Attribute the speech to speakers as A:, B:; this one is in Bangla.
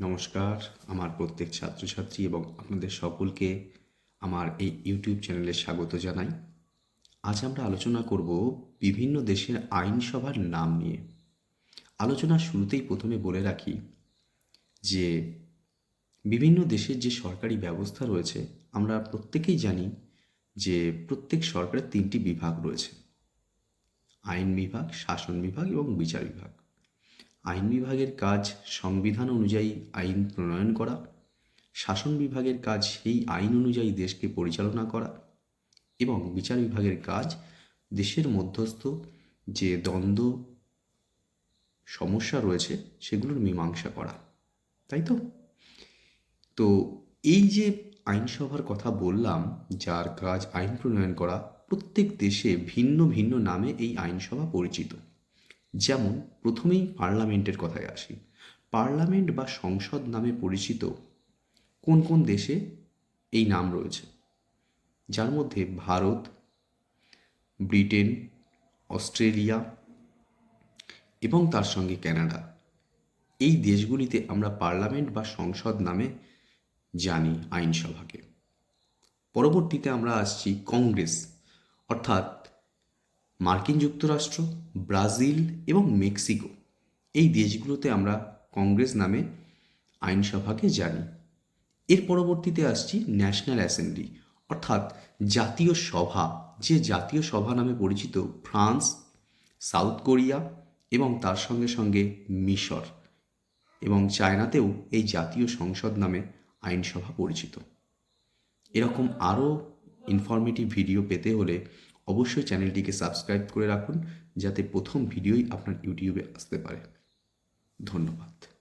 A: নমস্কার, আমার প্রত্যেক ছাত্রছাত্রী এবং আপনাদের সকলকে আমার এই ইউটিউব চ্যানেলে স্বাগত জানাই। আজ আমরা আলোচনা করব বিভিন্ন দেশের আইনসভার নাম নিয়ে। আলোচনার শুরুতেই প্রথমে বলে রাখি যে, বিভিন্ন দেশের যে সরকারি ব্যবস্থা রয়েছে, আমরা প্রত্যেকেই জানি যে প্রত্যেক সরকারের তিনটি বিভাগ রয়েছে। আইন বিভাগ, শাসন বিভাগ এবং বিচার বিভাগ। আইন বিভাগের কাজ সংবিধান অনুযায়ী আইন প্রণয়ন করা, শাসন বিভাগের কাজ সেই আইন অনুযায়ী দেশকে পরিচালনা করা এবং বিচার বিভাগের কাজ দেশের মধ্যস্থ যে দ্বন্দ্ব, সমস্যা রয়েছে সেগুলোর মীমাংসা করা, তাই তো? তো এই যে আইনসভার কথা বললাম, যার কাজ আইন প্রণয়ন করা, প্রত্যেক দেশে ভিন্ন ভিন্ন নামে এই আইনসভা পরিচিত। যেমন প্রথমেই পার্লামেন্টের কথায় আসি। পার্লামেন্ট বা সংসদ নামে পরিচিত কোন কোন দেশে এই নাম রয়েছে? যার মধ্যে ভারত, ব্রিটেন, অস্ট্রেলিয়া এবং তার সঙ্গে কানাডা এই দেশগুলিতে আমরা পার্লামেন্ট বা সংসদ নামে জানি আইনসভাকে। পরবর্তীতে আমরা আসছি কংগ্রেস, অর্থাৎ মার্কিন যুক্তরাষ্ট্র, ব্রাজিল এবং মেক্সিকো। এই দেশগুলোতে আমরা কংগ্রেস নামে আইনসভাকে জানি। এর পরবর্তীতে আসছি ন্যাশনাল অ্যাসেম্বলি, অর্থাৎ জাতীয় সভা, যে জাতীয় সভা নামে পরিচিত ফ্রান্স, সাউথ কোরিয়া এবং তার সঙ্গে সঙ্গে মিশর এবং চায়নাতেও এই জাতীয় সংসদ নামে আইনসভা পরিচিত। এরকম আরও ইনফরমেটিভ ভিডিও পেতে হলে অবশ্যই চ্যানেলটিকে সাবস্ক্রাইব করে রাখুন যাতে প্রথম ভিডিওই আপনার ইউটিউবে আসতে পারে। ধন্যবাদ।